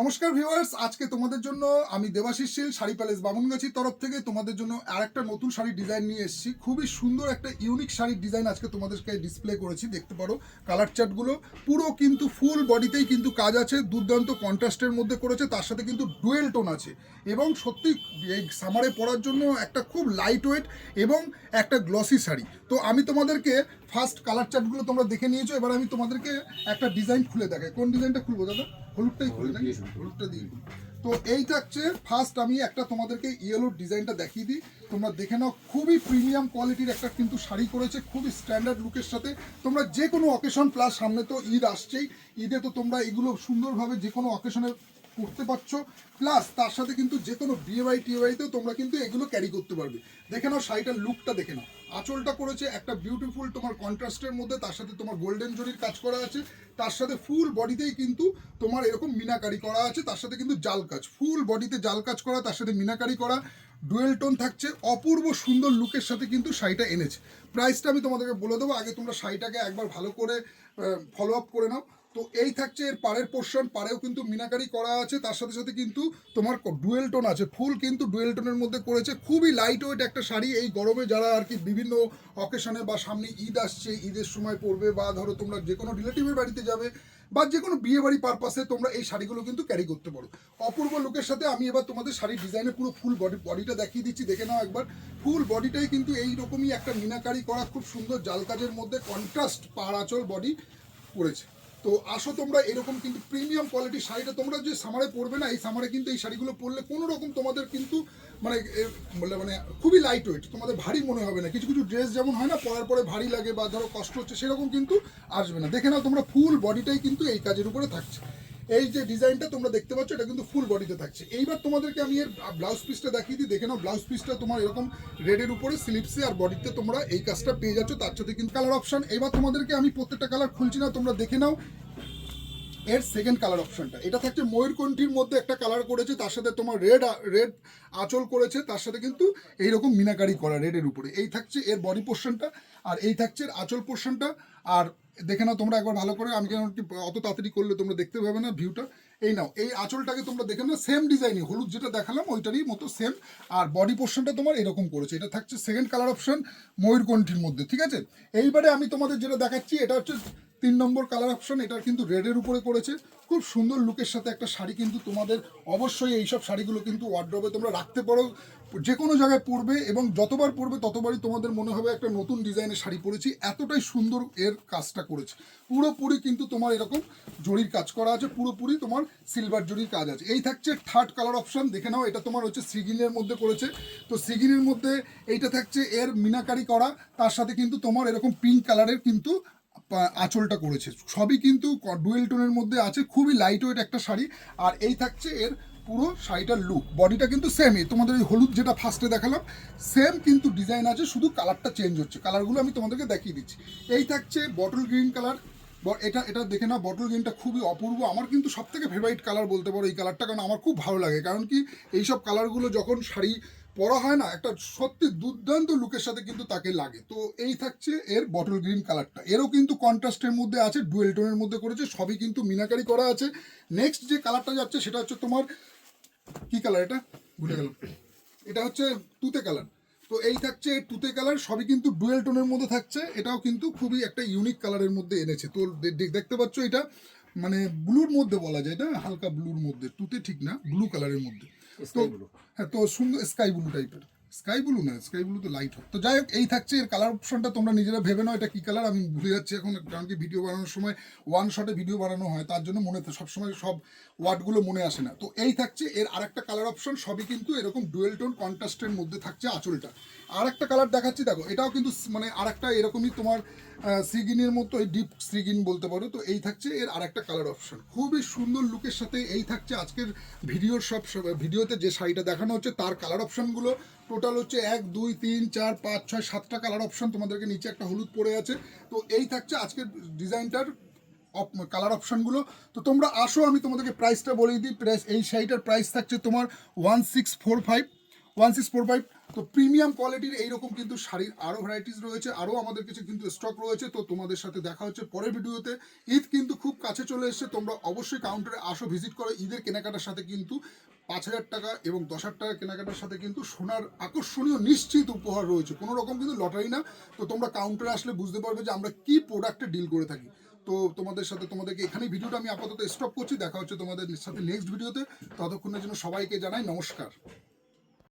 নমস্কার ভিউয়ার্স, আজকে তোমাদের জন্য আমি দেবাশিস শীল, শাড়ি প্যালেস বামুনগাছির তরফ থেকে তোমাদের জন্য আর একটা নতুন শাড়ির ডিজাইন নিয়ে এসেছি। খুবই সুন্দর একটা ইউনিক শাড়ির ডিজাইন আজকে তোমাদেরকে ডিসপ্লে করেছি, দেখতে পারো কালার চার্টগুলো পুরো কিন্তু ফুল বডিতেই কিন্তু কাজ আছে, দুর্দান্ত কন্ট্রাস্টের মধ্যে করেছে, তার সাথে কিন্তু ডুয়েল টোন আছে। এবং সত্যি এই সামারে পরার জন্য একটা খুব লাইট ওয়েট এবং একটা গ্লসি শাড়ি। তো আমি তোমাদেরকে ফার্স্ট কালার চার্টগুলো তোমরা দেখে নিয়েছো, এবার আমি তোমাদেরকে একটা ডিজাইন খুলে দেখাই। কোন ডিজাইনটা খুলবো দাদা? হলুদটাই করে নাকি হলুদটা দিয়ে তো এইটা হচ্ছে ফার্স্ট আমি একটা তোমাদেরকে ইয়েলোর ডিজাইনটা দেখিয়ে দিই। তোমরা দেখে নাও খুবই প্রিমিয়াম কোয়ালিটির একটা কিন্তু শাড়ি করেছে খুবই স্ট্যান্ডার্ড লুকের সাথে। তোমরা যে কোনো অকেশন প্লাস সামনে তো ঈদ আসছেই। ঈদে তো তোমরা এগুলো সুন্দরভাবে যে কোনো অকেশনে করতে পারছ। প্লাস তার সাথে কিন্তু যে কোনো বিয়ে বাড়ি টিয়ে বাড়িতেও তোমরা কিন্তু এগুলো ক্যারি করতে পারবে। দেখে নাও শাড়িটার লুকটা দেখে নাও। আঁচলটা করেছে একটা বিউটিফুল তোমার কন্ট্রাস্টের মধ্যে, তার সাথে তোমার গোল্ডেন জরির কাজ করা আছে। তার সাথে ফুল বডিতেই কিন্তু তোমার এরকম মিনাকারি করা আছে, তার সাথে কিন্তু জাল কাজ। ফুল বডিতে জাল কাজ করা, তার সাথে মিনাকারি করা। ডুয়েল টোন থাকছে, অপূর্ব সুন্দর লুকের সাথে কিন্তু শাড়িটা এনেছে। প্রাইসটা আমি তোমাদেরকে বলে দেবো, আগে তোমরা শাড়িটাকে একবার ভালো করে ফলো আপ করে নাও। তো এই থাকছে এর পাড়ের পোর্শন পাড়েও কিন্তু মিনাকারি করা আছে, তার সাথে সাথে কিন্তু তোমার ডুয়েল টোন আছে, ফুল কিন্তু ডুয়েল টোনের মধ্যে করেছে। খুবই লাইট ওয়েট একটা শাড়ি, এই গরমে যারা আর কি বিভিন্ন অকেশনে বা সামনে ঈদ আসছে, ঈদের সময় পরবে বা ধরো তোমরা যে কোনো রিলেটিভের বাড়িতে যাবে বা যে কোনো বিয়ে বাড়ি পারপাসে তোমরা এই শাড়িগুলো কিন্তু ক্যারি করতে পারো। অপূর্ব লোকের সাথে আমি এবার তোমাদের শাড়ির ডিজাইনে পুরো ফুল বডি বডিটা দেখিয়ে দিচ্ছি, দেখে নাও একবার। ফুল বডিটাই কিন্তু এই রকমই একটা মিনাকারি করা, খুব সুন্দর জাল কাজের মধ্যে কন্ট্রাস্ট পাড় আঁচল বডি করেছে তো আসো তোমরা, এরকম কিন্তু প্রিমিয়াম কোয়ালিটির শাড়িটা তোমরা যে সামারে পরবে না, এই সামারে কিন্তু এই শাড়িগুলো পরলে কোনো রকম তোমাদের কিন্তু মানে মানে খুবই লাইট ওয়েট তোমাদের ভারী মনে হবে না। কিছু কিছু ড্রেস যেমন হয় না, পরার পরে ভারী লাগে বা ধরো কষ্ট হচ্ছে, সেরকম কিন্তু আসবে না। দেখে নাও তোমরা ফুল বডিটাই কিন্তু এই কাজের উপরে থাকছে। এই যে ডিজাইনটা তোমরা দেখতে পাচ্ছ, এটা কিন্তু ফুল বডিতে থাকছে। এইবার তোমাদেরকে আমি এর ব্লাউজ পিসটা দেখিয়ে দিই। দেখে নাও ব্লাউজ পিসটা তোমার এরকম রেডের উপরে স্লিপসে আর বডিতে তোমরা এই কাজটা পেয়ে যাচ্ছ। তার সাথে কিন্তু কালার অপশন এবার তোমাদেরকে আমি প্রত্যেকটা কালার খুলছি না, তোমরা দেখে নাও। এর সেকেন্ড কালার অপশনটা এটা থাকছে ময়ূরকণ্ঠীর মধ্যে একটা কালার করেছে, তার সাথে তোমার রেড রেড আঁচল করেছে, তার সাথে কিন্তু এইরকম মিনাকারি করা রেডের উপরে। এই থাকছে এর বডি পোর্শনটা আর এই থাকছে এর আঁচল পোর্শনটা আর দেখে নাও তোমরা একবার ভালো করে, আমি কেন অত তাড়াতাড়ি করলে তোমরা দেখতে পাবে না ভিউটা এই নাও, এই আঁচলটাকে তোমরা দেখে নাও সেম ডিজাইনই হলুদ যেটা দেখালাম, ওইটারই মতো সেম আর বডি পোর্শনটা তোমার এরকম করেছে। এটা থাকছে সেকেন্ড কালার অপশন ময়ূরকণ্ঠীর মধ্যে, ঠিক আছে? এইবারে আমি তোমাদের যেটা দেখাচ্ছি, এটা হচ্ছে তিন নম্বর কালার অপশন এটার কিন্তু রেডের উপরে করেছে খুব সুন্দর লুকের সাথে একটা শাড়ি কিন্তু তোমাদের অবশ্যই এইসব শাড়িগুলো কিন্তু ওয়ার্ড্রবে তোমরা রাখতে পারো। যে কোনো জায়গায় পরবে এবং যতবার পরবে ততবারই তোমাদের মনে হবে একটা নতুন ডিজাইনের শাড়ি পরেছি। এতটাই সুন্দর এর কাজটা করেছে। পুরোপুরি কিন্তু তোমার এরকম জরির কাজ করা আছে, পুরোপুরি তোমার সিলভার জরির কাজ আছে। এই থাকছে থার্ড কালার অপশন দেখে নাও, এটা তোমার হচ্ছে সিগিনের মধ্যে করেছে তো সিগিনের মধ্যে এইটা থাকছে এর মিনাকারি করা, তার সাথে কিন্তু তোমার এরকম পিঙ্ক কালারের কিন্তু আঁচলটা করেছে। সবই কিন্তু ডুয়েল টোনের মধ্যে আছে, খুবই লাইট ওয়েট একটা শাড়ি, আর এই থাকছে এর পুরো শাড়িটার লুক বডিটা কিন্তু সেমই তোমাদের ওই হলুদ যেটা ফার্স্টে দেখালাম সেম কিন্তু ডিজাইন আছে, শুধু কালারটা চেঞ্জ হচ্ছে। কালারগুলো আমি তোমাদেরকে দেখিয়ে দিচ্ছি। এই থাকছে বটল গ্রিন কালার এটা এটা দেখে না বটল গ্রিনটা খুবই অপূর্ব। আমার কিন্তু সব থেকে ফেভারিট কালার বলতে পারো এই কালারটা কারণ আমার খুব ভালো লাগে। কারণ কি, এইসব কালারগুলো যখন শাড়ি পরা হয় না, একটা সত্যি দুর্দান্ত লুকের সাথে কিন্তু তাকে লাগে। তো এই থাকছে এর বটল গ্রিন কালারটা এরও কিন্তু কন্ট্রাস্টের মধ্যে আছে ডুয়েল টোনের মধ্যে করেছে, সবই কিন্তু মিনাকারি করা আছে। নেক্সট যে কালারটা যাচ্ছে, সেটা হচ্ছে তোমার, কি কালার এটা? ভুলে গেলাম। এটা হচ্ছে তুতে কালার তো এই থাকছে এর তুতে কালার সবই কিন্তু ডুয়েল টোনের মধ্যে থাকছে। এটাও কিন্তু খুবই একটা ইউনিক কালারের মধ্যে এনেছে। তো দেখতে পাচ্ছ এটা মানে ব্লুর মধ্যে বলা যায় না হালকা ব্লুর মধ্যে। তুতে ঠিক না ব্লু কালারের মধ্যে। তো হ্যাঁ তো সুন্দর স্কাই ব্লু টাইপের স্কাই ব্লু না স্কাই ব্লু তো লাইট হয় তো যাই হোক এই থাকছে এর কালার অপশনটা তোমরা নিজেরা ভেবে নাও এটা কি কালার আমি ভুলে যাচ্ছি এখন। কারণ কি ভিডিও বানানোর সময় ওয়ান শটে ভিডিও বানানো হয় তার জন্য মনে সবসময় সব ওয়ার্ডগুলো মনে আসে না। তো এই থাকছে এর আরেকটা কালার অপশন সবই কিন্তু এরকম ডুয়েল টোন কন্ট্রাস্টের মধ্যে থাকছে আঁচলটা। আর একটা কালার দেখাচ্ছি দেখো এটাও কিন্তু মানে আরেকটা এরকমই তোমার সিগিনের মতো, এই ডিপ সিগিন বলতে পারো, তো এই থাকছে এর আরেকটা কালার অপশন খুবই সুন্দর লুকের সাথে এই থাকছে আজকের ভিডিওর সব ভিডিওতে যে শাড়িটা দেখানো হচ্ছে, তার কালার অপশনগুলো টোটাল হচ্ছে এক, দুই, তিন, চার, পাঁচ, ছয়, সাতটা কালার অপশন তোমাদেরকে নিচে একটা হলুদ পড়ে আছে। তো এই থাকছে আজকের ডিজাইনটার কালার অপশনগুলো তো তোমরা আসো, আমি তোমাদেরকে প্রাইসটা বলেই দিই। প্রাইস এই শাড়িটার প্রাইস থাকছে তোমার one six four five one six four five তো প্রিমিয়াম কোয়ালিটির এইরকম কিন্তু শাড়ির আরও ভ্যারাইটিস রয়েছে আরও আমাদের কাছে কিন্তু স্টক রয়েছে, তো তোমাদের সাথে দেখা হচ্ছে পরের ভিডিওতে। ঈদ কিন্তু খুব কাছে চলে এসেছে, তোমরা অবশ্যই কাউন্টারে আসো ভিজিট করো। ঈদের কেনাকাটার সাথে কিন্তু পাঁচ হাজার টাকা এবং দশ হাজার টাকা কেনাকাটার সাথে কিন্তু সোনার আকর্ষণীয় নিশ্চিত উপহার রয়েছে। কোনো রকম কিন্তু লটারি না, তো তোমরা কাউন্টারে আসলে বুঝতে পারবে যে আমরা কি প্রোডাক্টে ডিল করে থাকি। তো তোমাদের সাথে, তোমাদেরকে এখানেই ভিডিওটা আমি আপাতত স্টপ করছি, দেখা হচ্ছে তোমাদের সাথে নেক্সট ভিডিওতে। ততক্ষণের জন্য সবাইকে জানাই নমস্কার।